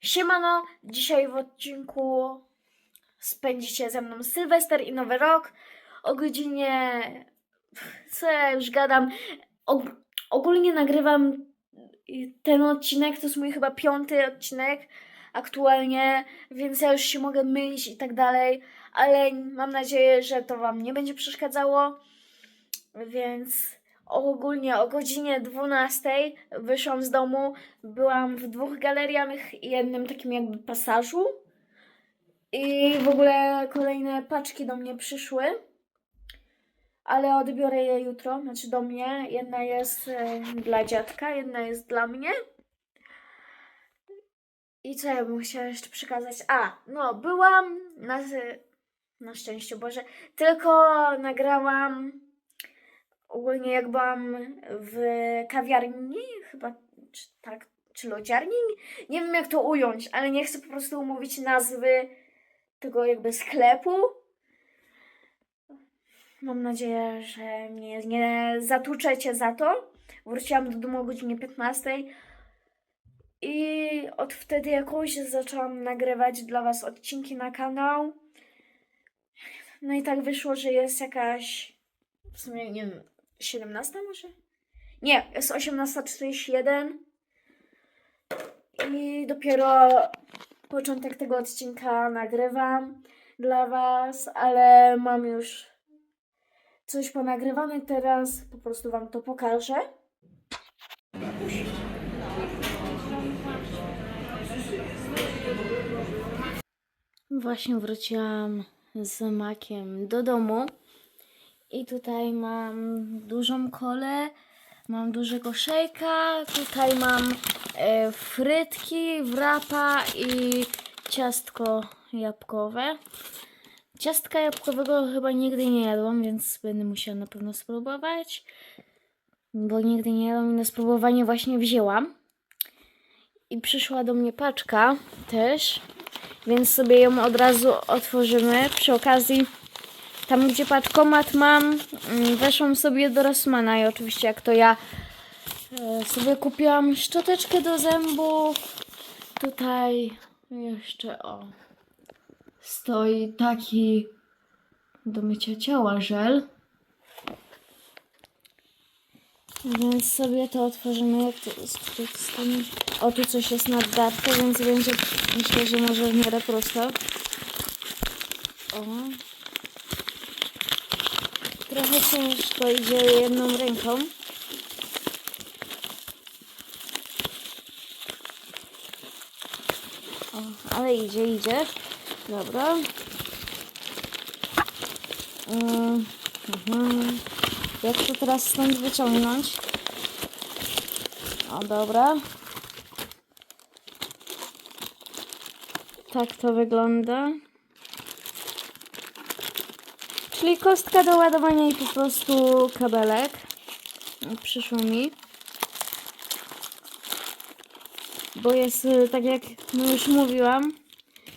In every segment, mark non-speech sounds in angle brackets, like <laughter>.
Siemano, dzisiaj w odcinku spędzicie ze mną Sylwester i Nowy Rok. O godzinie, co ja już gadam, og- ogólnie nagrywam ten odcinek, to jest mój chyba piąty odcinek aktualnie, więc ja już się mogę mylić i tak dalej, ale mam nadzieję, że to Wam nie będzie przeszkadzało, więc ogólnie o godzinie 12 wyszłam z domu, byłam w dwóch galeriach i jednym takim jakby pasażu. I w ogóle kolejne paczki do mnie przyszły. Ale odbiorę je jutro, znaczy do mnie. Jedna jest e, dla dziadka, jedna jest dla mnie. I co ja bym chciała jeszcze przekazać? A, no, byłam na, na szczęście Boże, tylko nagrałam ogólnie jak byłam w kawiarni, chyba czy tak, czy lodziarni, nie wiem jak to ująć, ale nie chcę po prostu mówić nazwy tego jakby sklepu. Mam nadzieję, że mnie nie zatłuczecie za to. Wróciłam do domu o godzinie 15 i od wtedy jakoś zaczęłam nagrywać dla Was odcinki na kanał. No i tak wyszło, że jest jakaś w sumie nie wiem, 17 może? Nie, jest 18.41 i dopiero początek tego odcinka nagrywam dla Was, ale mam już coś ponagrywane teraz, po prostu Wam to pokażę. Właśnie wróciłam z makiem do domu. I tutaj mam dużą kolę, mam dużego szejka, tutaj mam e, frytki, wrapa i ciastko jabłkowe. Ciastka jabłkowego chyba nigdy nie jadłam, więc będę musiała na pewno spróbować. Bo nigdy nie jadłam i na spróbowanie właśnie wzięłam. I przyszła do mnie paczka też, więc sobie ją od razu otworzymy. Przy okazji tam, gdzie paczkomat mam, mm, weszłam sobie do Rossmana i oczywiście jak to ja e, sobie kupiłam szczoteczkę do zębów. Tutaj jeszcze o stoi taki do mycia ciała żel. Więc sobie to otworzymy. Jak to jest. O, tu coś jest naddarte, więc będzie, myślę, że może w miarę prosto. O. Trochę ciężko idzie jedną ręką. O, ale idzie, idzie. Dobra. Mm, mhm. Jak to teraz stąd wyciągnąć? O, dobra. Tak to wygląda. Czyli kostka do ładowania i po prostu kabelek. Przyszło mi. Bo jest, y, tak jak no już mówiłam,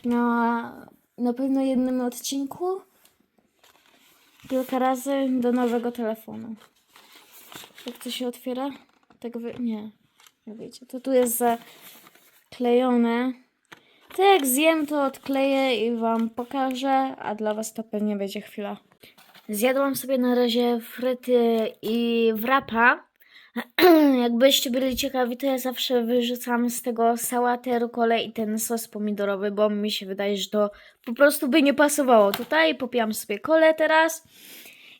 na, na pewno jednym odcinku kilka razy do nowego telefonu. Jak to się otwiera? Tak wy... Nie. Nie wiecie. To tu jest zaklejone. To jak zjem, to odkleję i Wam pokażę, a dla Was to pewnie będzie chwila. Zjadłam sobie na razie fryty i wrapa. <clears throat> Jakbyście byli ciekawi, to ja zawsze wyrzucam z tego sałatę, rukolę i ten sos pomidorowy, bo mi się wydaje, że to po prostu by nie pasowało. Tutaj popijam sobie kolę teraz.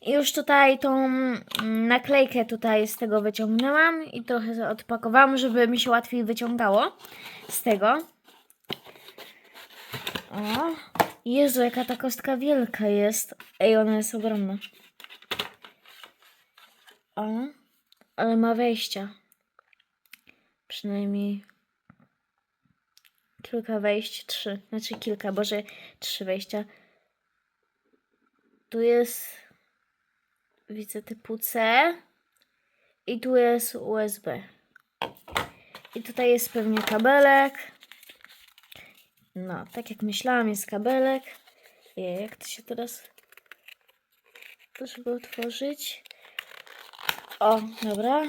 I już tutaj tą mm, naklejkę tutaj z tego wyciągnęłam i trochę odpakowałam, żeby mi się łatwiej wyciągało z tego. O, Jezu, jaka ta kostka wielka jest. Ej, ona jest ogromna. O, ale ma wejścia. Przynajmniej kilka wejść, trzy. Znaczy kilka, boże, trzy wejścia. Tu jest, widzę, typu C. I tu jest USB. I tutaj jest pewnie kabelek. No, tak jak myślałam, jest kabelek. Ej, Jak to się teraz... Żeby otworzyć. O, dobra.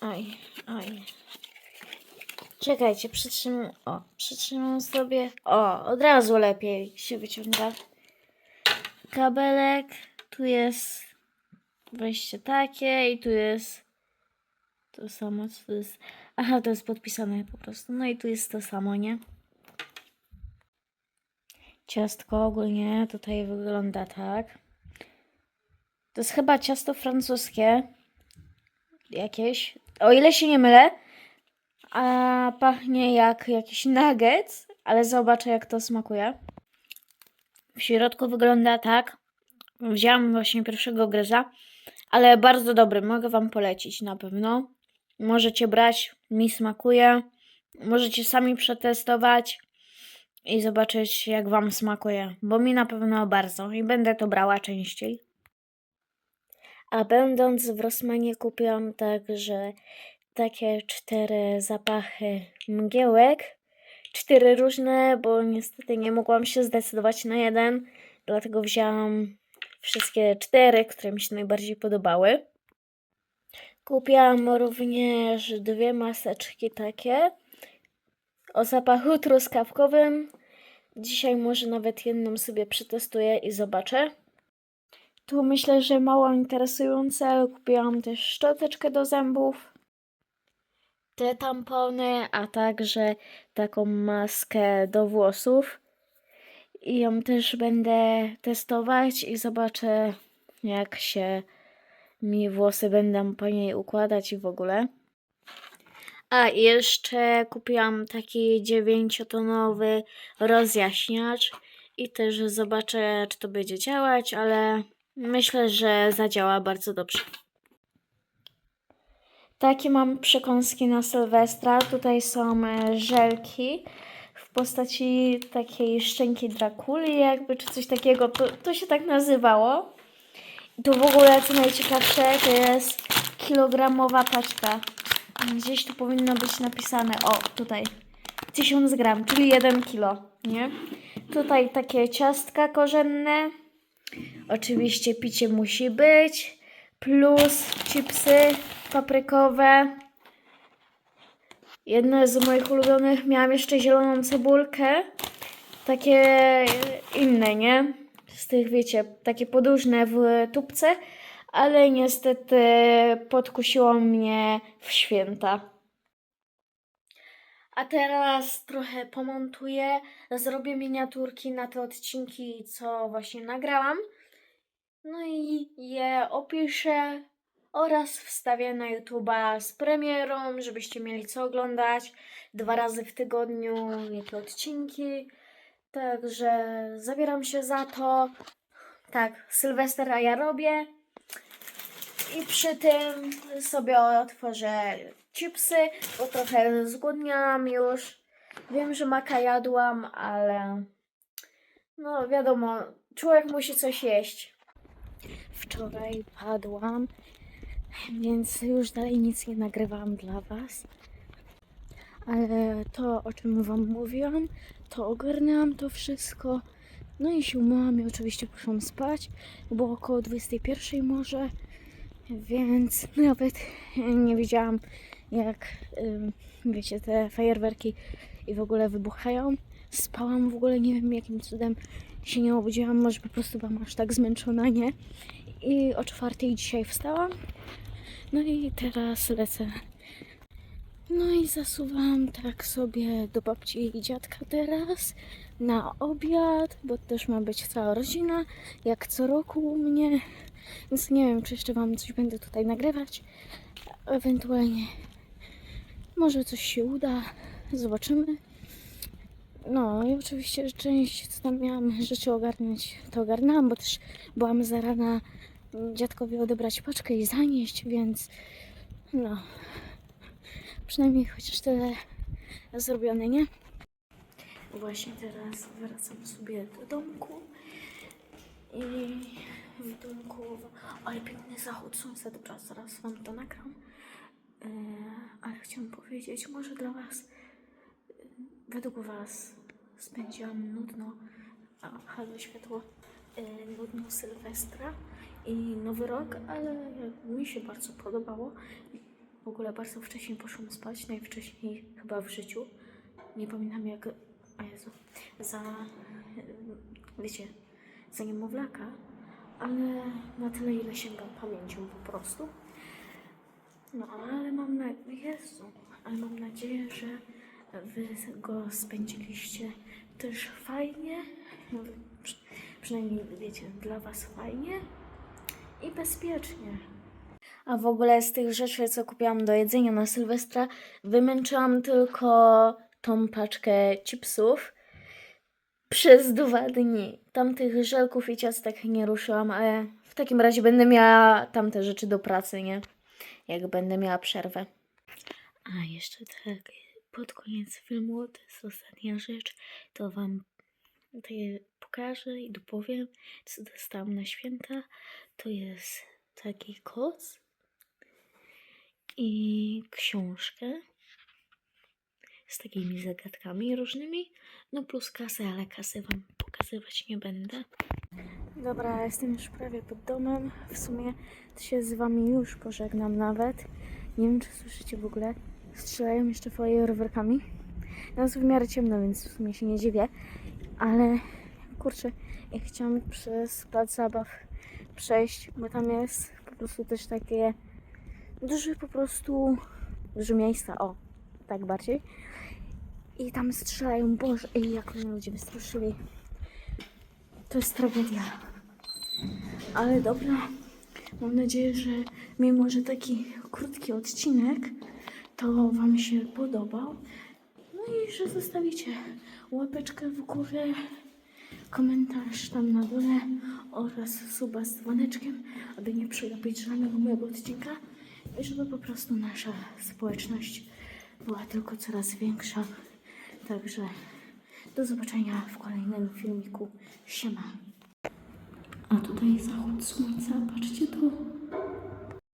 Aj, aj. Czekajcie, przytrzymam. O, przytrzymam sobie. O, od razu lepiej się wyciąga. Kabelek. Tu jest wejście takie i tu jest to samo, co to jest. Aha, to jest podpisane po prostu. No i tu jest to samo, nie? Ciastko ogólnie tutaj wygląda tak. To jest chyba ciasto francuskie. Jakieś. O ile się nie mylę. A pachnie jak jakiś nuggets, ale zobaczę jak to smakuje. W środku wygląda tak. Wziąłam właśnie pierwszego gryza, ale bardzo dobry. Mogę Wam polecić na pewno. Możecie brać, mi smakuje. Możecie sami przetestować i zobaczyć jak Wam smakuje, bo mi na pewno bardzo i będę to brała częściej. A będąc w Rossmanie kupiłam także takie cztery zapachy mgiełek. Cztery różne, bo niestety nie mogłam się zdecydować na jeden, dlatego wzięłam wszystkie cztery, które mi się najbardziej podobały. Kupiłam również dwie maseczki takie o zapachu truskawkowym. Dzisiaj może nawet jedną sobie przetestuję i zobaczę. Tu myślę, że mało interesujące, kupiłam też szczoteczkę do zębów, te tampony, a także taką maskę do włosów. I ją też będę testować i zobaczę, jak się mi włosy będą po niej układać i w ogóle. A jeszcze kupiłam taki dziewięciotonowy rozjaśniacz i też zobaczę, czy to będzie działać, ale myślę, że zadziała bardzo dobrze. Takie mam przekąski na Sylwestra. Tutaj są e, żelki w postaci takiej szczęki Drakuli, jakby, czy coś takiego. To, to się tak nazywało. To w ogóle, co najciekawsze, to jest kilogramowa paczka. Gdzieś tu powinno być napisane, o, tutaj, 1000 gram, czyli 1 kilo, nie? Tutaj takie ciastka korzenne. Oczywiście picie musi być. Plus chipsy paprykowe. Jedne z moich ulubionych miałam jeszcze zieloną cebulkę. Takie inne, nie? Z tych, wiecie, takie podłużne w tubce, ale niestety podkusiło mnie w święta. A teraz trochę pomontuję, zrobię miniaturki na te odcinki, co właśnie nagrałam. No i je opiszę oraz wstawię na YouTube'a z premierą, żebyście mieli co oglądać. Dwa razy w tygodniu jakie odcinki. Także zabieram się za to. Tak, Sylwester, a ja robię. I przy tym sobie otworzę chipsy, bo trochę zgłodniałam już. Wiem, że maka jadłam, ale no wiadomo, człowiek musi coś jeść. Wczoraj padłam, więc już dalej nic nie nagrywam dla Was. Ale to, o czym Wam mówiłam, to ogarnęłam to wszystko. No i się umyłam i oczywiście poszłam spać. Było około 21 może, więc nawet nie wiedziałam, jak wiecie, te fajerwerki i w ogóle wybuchają. Spałam w ogóle, nie wiem jakim cudem się nie obudziłam, może po prostu byłam aż tak zmęczona, nie? I o czwartej dzisiaj wstałam. No i teraz lecę. No i zasuwam tak sobie do babci i dziadka teraz na obiad, bo też ma być cała rodzina, jak co roku u mnie. Więc nie wiem, czy jeszcze Wam coś będę tutaj nagrywać. Ewentualnie może coś się uda. Zobaczymy. No i oczywiście część, co tam miałam rzeczy ogarnąć, to ogarnęłam, bo też byłam za rana dziadkowi odebrać paczkę i zanieść, więc no, przynajmniej chociaż tyle zrobione, nie? Właśnie teraz wracam sobie do domku i w domku, ale piękny zachód słońca, dobra, zaraz Wam to nagram, e, ale chciałam powiedzieć, może dla Was, według Was spędziłam nudno, a halo światło, e, nudno Sylwestra i Nowy Rok, ale mi się bardzo podobało. W ogóle bardzo wcześnie poszłam spać, najwcześniej chyba w życiu. Nie pamiętam jak, a Jezu, za, wiecie, za niemowlaka, ale na tyle ile sięgam pamięcią po prostu. No ale mam na... Jezu, ale mam nadzieję, że wy go spędziliście też fajnie. No, przy, przynajmniej wiecie, dla was fajnie i bezpiecznie. A w ogóle z tych rzeczy, co kupiłam do jedzenia na Sylwestra, wymęczyłam tylko tą paczkę chipsów przez dwa dni. Tamtych żelków i ciastek nie ruszyłam, ale w takim razie będę miała tamte rzeczy do pracy, nie? Jak będę miała przerwę. A jeszcze tak, pod koniec filmu, to jest ostatnia rzecz, to wam tutaj pokażę i dopowiem, co dostałam na święta. To jest taki koc i książkę z takimi zagadkami różnymi, no plus kasę, ale kasy wam pokazywać nie będę. Dobra, jestem już prawie pod domem. W sumie to się z wami już pożegnam nawet. Nie wiem, czy słyszycie w ogóle. Strzelają jeszcze fajerwerkami. No jest w miarę ciemno, więc w sumie się nie dziwię. Ale kurczę, ja chciałam przez plac zabaw przejść, bo tam jest po prostu też takie duże po prostu duże miejsca, o, tak bardziej. I tam strzelają, Boże, ej, jak mnie ludzie wystraszyli. To jest tragedia. Ale dobra, mam nadzieję, że mimo, że taki krótki odcinek, to Wam się podobał. No i że zostawicie łapeczkę w górę, komentarz tam na dole oraz suba z dzwoneczkiem, aby nie przegapić żadnego mojego odcinka żeby po prostu nasza społeczność była tylko coraz większa. Także do zobaczenia w kolejnym filmiku. Siema. A tutaj zachód słońca, patrzcie to.